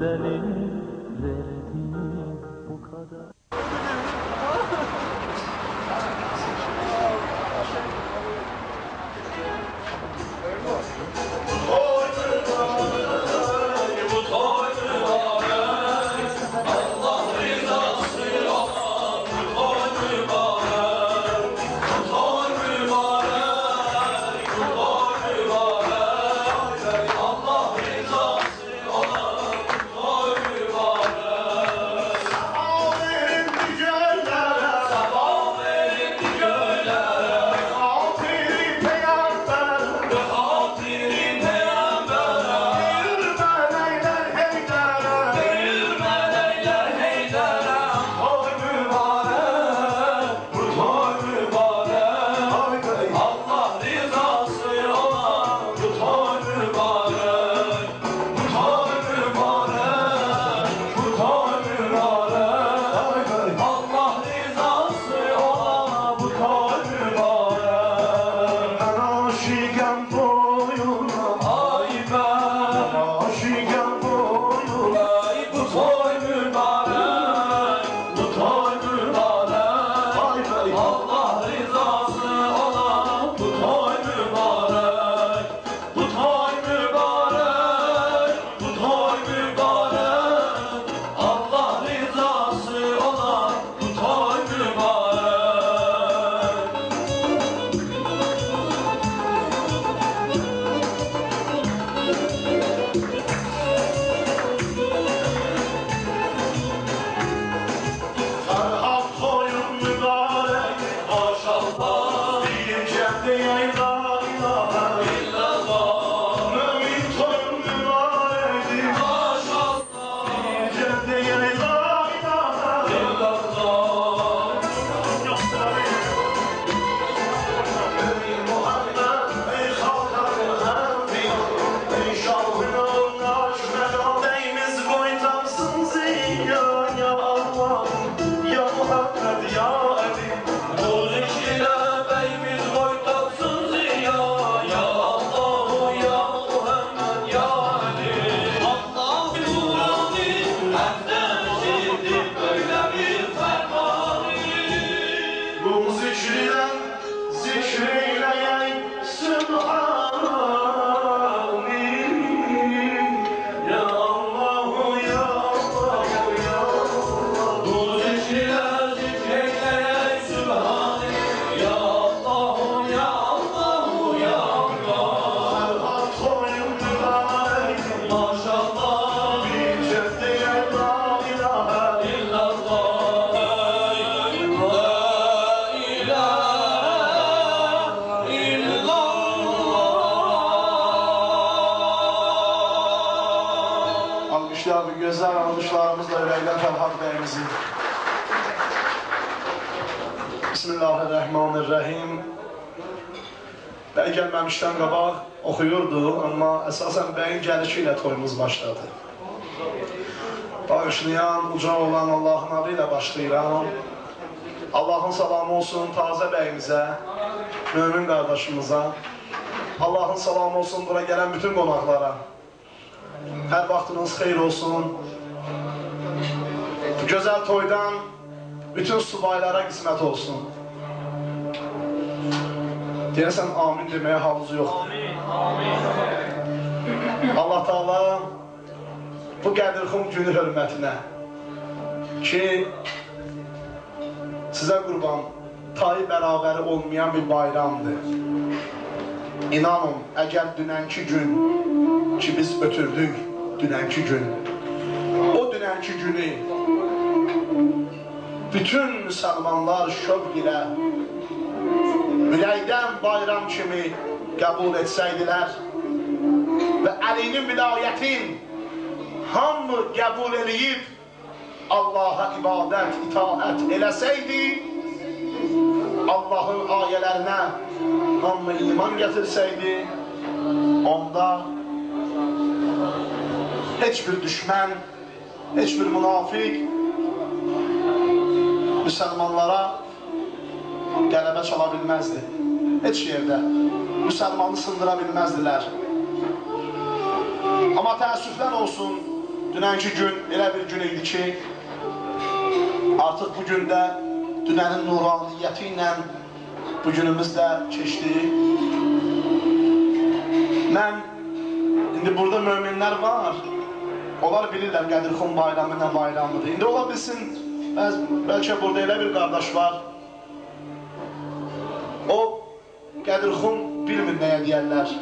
bedelin verdiğin bu kadar. Alkışlar bu güzel alkışlarımızla yürekten Ferhat Bey'imizi. Bismillahirrahmanirrahim. Bəy gəlməmişdən qabaq oxuyurdu, amma əsasən bəyin gəlişi ilə toyumuz başladı. Bağışlayan, uca olan Allahın adı ilə başlayıram. Allahın salamı olsun tazə bəyimizə, mömin qardaşımıza. Allahın salamı olsun bura gələn bütün qonaqlara. Hər vaxtınız xeyir olsun. Bu gözəl toydan bütün subaylara qismət olsun. Deyəsən amin deməyə halınız yoxdur. Allah Taala bu Qədirxum günü hörmətinə ki sizə qurban tayı bərabəri olmayan bir bayramdır. İnanın, əgər dünənki gün ki biz ötürdük dünənki gün. O dünənki günü bütün müsəlmanlar şövq ilə ürəkdən bayram kimi qəbul etsəydilər və Əlinin vilayətin hamı qəbul eləyib Allaha ibadət, itaət eləsəydi Allahın ayələrinə hamı iman gətirsəydi onda heç bir düşmən, heç bir münafiq müsəlmanlara qələbə çala bilməzdi. Heç yerdə müsəlmanı sındıra bilməzdilər. Amma təəssüflər olsun, dünənki gün elə bir gün idi ki, artıq bu gündə dünənin nuraniyyəti ilə bu günümüz də keçdi. Mən indi burada möminlər var. Onlar bilirlər Qədirxan bayramı nə bayramıdır. İndi ola bilsin, bəz, bəlkə burada elə bir qardaş var. O Qədirxan bilmir nəyə deyərlər.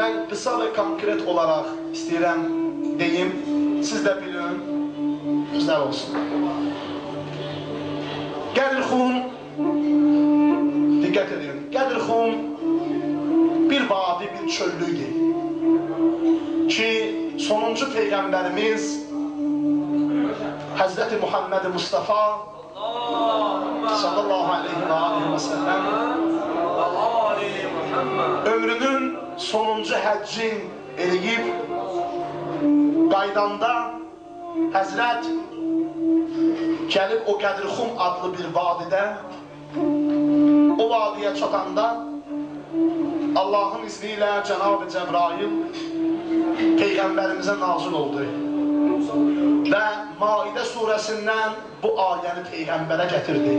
Mən qısa və konkret olaraq istəyirəm deyim, siz də bilin, güzel olsun. Qədirxun, diqqət edin, Qədirxun bir vadi, bir çöllüydü ki, sonuncu Peyğəmbərimiz Həzrəti Muhammed Mustafa sallallahu aleyhi və aleyhi və səlləm ömrünün sonuncu həccin eləyib qaydanda Həzrət gəlir o Qədirxum adlı bir vadidə, o vadiyə çatanda Allahın izni ilə Cənab-ı Cəbrail Peyğəmbərimizə nazil oldu. Və Maidə surəsindən bu ayəni Peyğəmbərə gətirdi.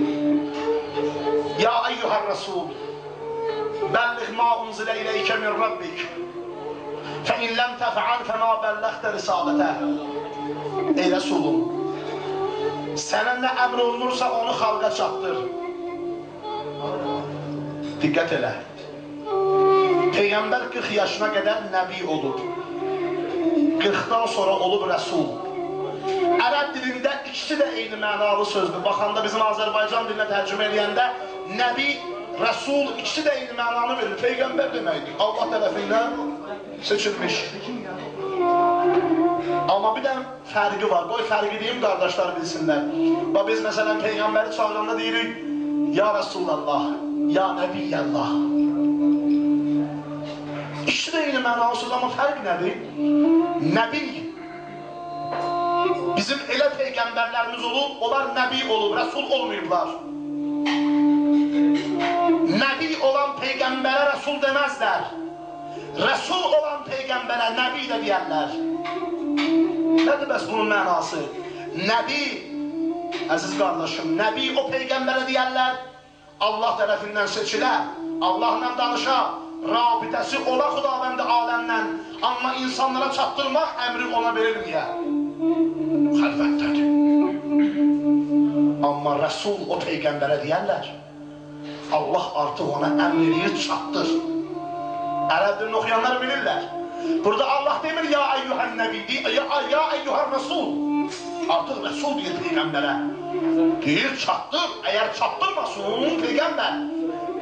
Ya eyyuhər rəsul, bəlliq ma unzilə iləykə min Rabbik, fə in ləm təfəal fə ma bəlləxtə risalətə. Ey rəsulum, Sənə nə əmr olunursa onu xalqa çatdır. Diqqət elə. Peyğəmbər 40 yaşına qədər nəbi olub. 40-dan sonra olub rəsul. Ərəb dilində ikisi də eyni mənalı sözdür. Baxanda bizim Azərbaycan dilinə tərcümə edəndə Nəbi, rəsul ikisi də eyni mənanı verir. Peyğəmbər deməkdir. Allah tərəfindən seçilmiş. Amma bir də fərqi var. Qoy fərqi deyim qardaşlar bilsinlər. Bax biz məsələn peyğəmbəri çağıranda deyirik: "Ya Rasulullah, ya Nəbiyyəllah." İkisi də eyni mənalı söz, amma fərq nədir? Nəbi Bizim elə peyğəmbərlərimiz olub, onlar nəbi olub, rəsul olmayıblar. Nəbi olan peyğəmbərə rəsul deməzlər. Rəsul olan Peyğəmbərə Nəbi də deyərlər. Nədir bəs bunun mənası? Nəbi, əziz qardaşım, Nəbi o Peyğəmbərə deyərlər, Allah tərəfindən seçilə, Allahla danışa, rabitəsi ola xudabəndə aləmdən, amma insanlara çatdırmaq əmri ona verilməyə. Xəlvətdədir. Amma Rəsul o Peyğəmbərə deyərlər, Allah artıq ona əmr eləyir, çatdır. Ərəb dilini oxuyanlar bilirlər. Burada Allah demir ya eyyuhən nəbi, ya, ya eyyuhən rəsul. Artıq rəsul deyir Peyğəmbərə. Deyir çatdır, əgər çatdırmasın Peyğəmbər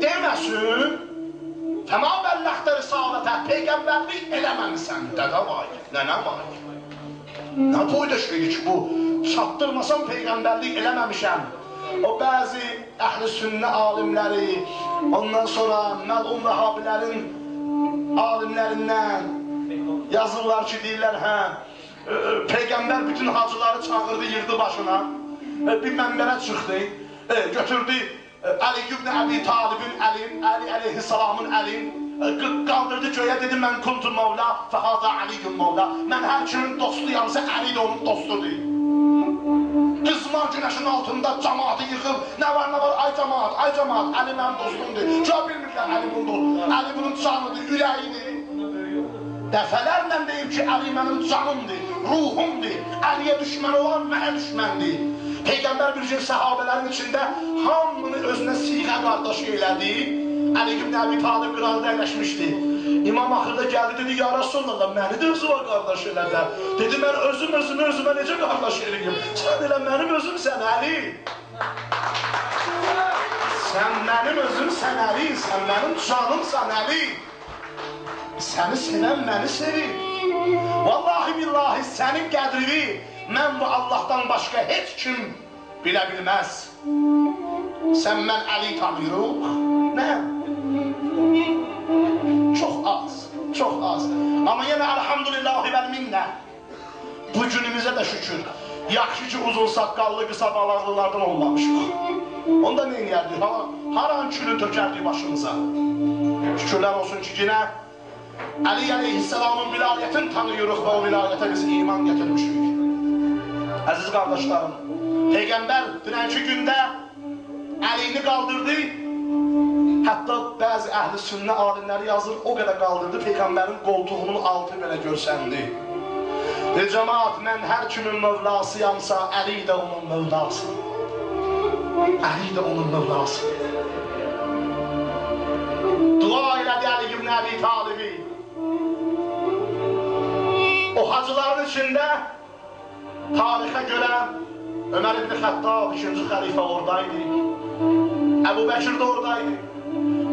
deməsin, Fəma bəlləxtə risalətə, Peyğəmbərlik eləməmisən, dədə vay, nənə vay. Nə boyda şeydir ki bu, çatdırmasam Peyğəmbərlik eləməmişəm. O bəzi əhl-i sünnə alimləri, ondan sonra məlum vəhabilərin alimlərindən yazırlar ki, deyirlər, hə, e, Peyğəmbər bütün hacıları çağırdı, yırdı başına, e, bir mənbərə çıxdı, e, götürdü e, Əli ibn Əbi Talibin əlin, Əli əleyhissalamın əlin, e, qaldırdı göyə, dedi, mən kuntu Mevla, fəhada Əliyyum Mevla, mən hər kimin dostuyamsa, Əli də onun dostudur. Qızmar günəşin altında cəmaatı yıxıb, nə var nə var, ay cəmaat, ay cəmaat, Əli mənim dostumdur. Cə bilmirlər Əli bundur, Əli bunun canıdır, ürəyidir. Dəfələrlə deyib ki, Əli mənim canımdır, ruhumdur, Əliyə düşmən olan mənə düşməndir. Peyğəmbər bir gün səhabələrin içində hamını özünə siğə qardaşı elədi. Əli ibn Əbi Talib qırağında əyləşmişdi. İmam axırda gəldi dedi, ya Rasulallah, məni də özü var qardaş elədə. Dedi, mən özüm özümü özümə necə qardaş eləyim? Sən elə mənim özümsən Əli. Sən mənim özümsən Əli, sən mənim canımsan Əli. Səni sevən məni sevir. Vallahi billahi sənin qədrini mən bu Allahdan başqa heç kim bilə bilməz. Sən mən Əli tanıyırıq. Nə? Çox az, çox az. Amma yenə elhamdülillahi vəl minnə. Bu günümüzə də şükür. Yaxşı ki uzun saqqallı, qısa balaqlılardan olmamışıq. Onda nə edərdik? Har, har an külü tökərdik başımıza. Şükürlər olsun ki, yenə Əli əleyhissalamın vilayətini tanıyırıq və o vilayətə biz iman gətirmişik. Əziz qardaşlarım, Peyğəmbər dünənki gündə əlini qaldırdı. Hətta bəzi əhli sünnə alimləri yazır, o qədər qaldırdı, Peyğəmbərin qoltuğunun altı belə görsəndi. Ey cəmaat, mən hər kimin mövlasıyamsa, Əli də onun mövlası. Əli də onun mövlası. Dua elədi Əli ibn Əbi. Hacıların içində tarixə görə Ömər ibn Xəttab ikinci xəlifə oradaydı. Əbu Bəkir də oradaydı.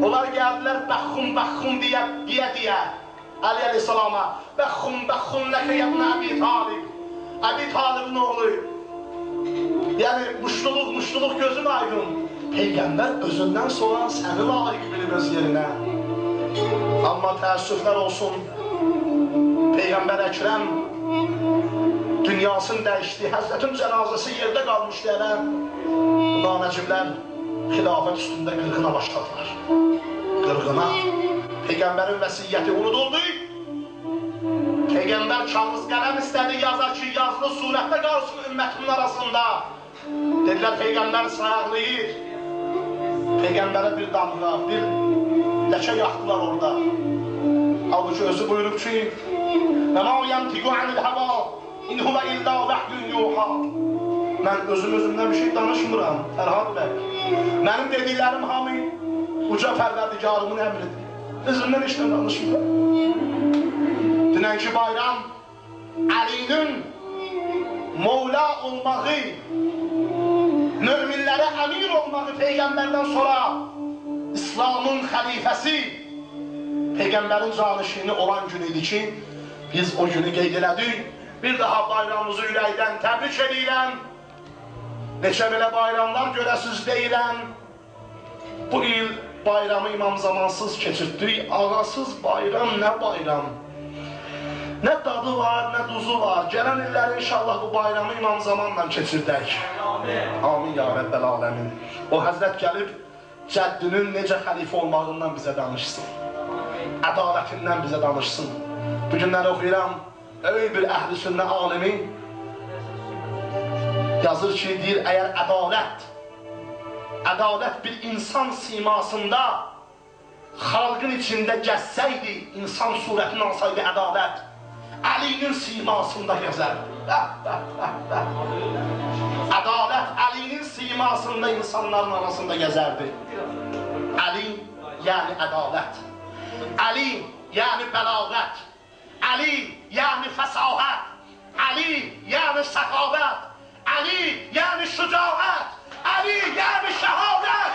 Onlar gəldilər bəxxum bəxxum deyə deyə deyə Əli əleyhissalama bəxxum bəxxum ləkə ibn Əbi Talib. Əbi Talibin oğlu. Yəni muştuluq muştuluq gözün aydın. Peyğəmbər özündən sonra səni layiq bilib öz yerinə. Amma təəssüflər olsun. Peyğəmbər Əkrəm dünyasını dəyişdi. Həzrətin cənazəsi yerdə qalmışdı elə. Nanəciblər xilafət üstündə qırğına başladılar. Qırğına. Peyğəmbərin vəsiyyəti unuduldu. Peyğəmbər kağız qələm istədi yazar ki, yazılı surətdə qalsın ümmətimin arasında. Dedilər Peyğəmbər sayaqlayır. Peyğəmbərə bir damğa, bir ləkə yaxdılar orada. Halbuki özü buyurub ki, Məma yantiqu anil hava, in huva illa vahyun yuha. Mən özüm özümdən bir şey danışmıram, Fərhad bəy. Mənim dediklərim hamı uca pərverdigarımın əmridir. Özümdən heç danışmıram. Dünənki bayram Əlinin Mevla olmağı, müminlərə əmir olmağı Peyğəmbərdən sonra İslamın xəlifəsi Peyğəmbərin canişini olan gün idi ki, biz o günü qeyd elədik. Bir daha bayramımızı ürəkdən təbrik edirəm. Neçə belə bayramlar görəsiz deyirəm. Bu il bayramı imam zamansız keçirtdik. Ağasız bayram nə bayram? Nə dadı var, nə duzu var. Gələn illər inşallah bu bayramı imam zamanla keçirdək. Amin ya Rəbbəl aləmin. O Həzrət gəlib cəddinin necə xəlifə olmağından bizə danışsın. Ədalətindən bizə danışsın. Bu günləri oxuyuram, öyük bir əhl-i sünnə alimi yazır ki, deyir, əgər ədalət, ədalət bir insan simasında xalqın içində gəzsəydi, insan surətini alsaydı ədalət, Əlinin simasında bəh. Ədalət Əlinin simasında insanların arasında gəzərdi. Əli, yəni ədalət. Əli, yəni bəlağət. Əli, yəni fəsahət. Əli, yəni səxavət. Əli, yəni şücaət. Əli, yəni şəhadət.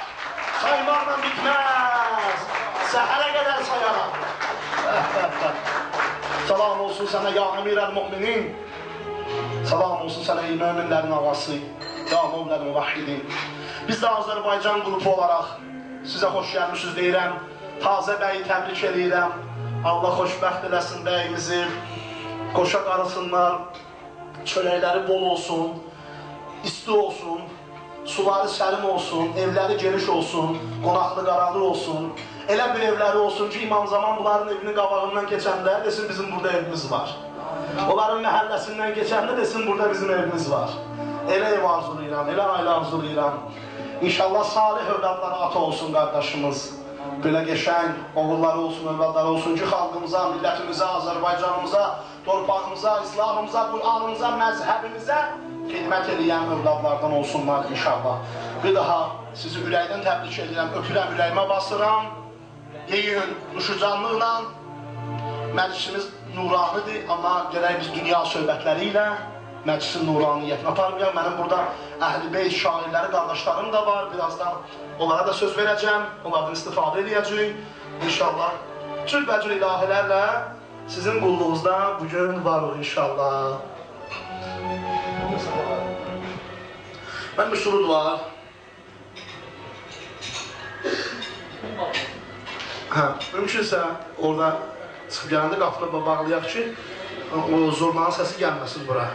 Saymaqla bitməz. Səhərə qədər sayaram. Salam olsun sənə ya əmir əl-mü'minin. Salam olsun sənə ey möminlərin ağası. Ya mövləl müvahhidin. Biz də Azərbaycan qrupu olaraq sizə xoş gəlmişiz deyirəm. Tazə bəyi təbrik edirəm. Allah xoşbəxt eləsin bəyimizi. Qoşa qarısınlar. Çörəkləri bol olsun. İsti olsun. Suları sərin olsun. Evləri geniş olsun. Qonaqlı qaranlı olsun. Elə bir evləri olsun ki, İmam Zaman bunların evinin qabağından keçəndə desin bizim burada evimiz var. Onların məhəlləsindən keçəndə desin burada bizim evimiz var. Elə ev arzulayıram, elə ailə arzulayıram. İnşallah salih övladlara ata olsun qardaşımız. Belə qəşəng oğulları olsun, övladları olsun ki, xalqımıza, millətimizə, Azərbaycanımıza, torpağımıza, İslamımıza, Qur'anımıza, məzhəbimizə xidmət edən övladlardan olsunlar inşallah. Bir daha sizi ürəkdən təbrik edirəm, öpürəm, ürəyimə basıram. Yeyin, nuşucanlıqla məclisimiz nuranidir, amma gərək biz dünya söhbətləri ilə məclisin nuraniyyətini aparmayaq. Mənim burada əhl-i beyt şairləri, qardaşlarım da var. Birazdan onlara da söz verəcəm, onlardan istifadə edəcəyik. İnşallah cürbəcür ilahilərlə sizin qulluğunuzda bugün varıq inşallah. Mən bir surud var. Hə, mümkünsə orada çıxıb gələndə qapını bağlayaq ki, o zurnanın səsi gəlməsin bura.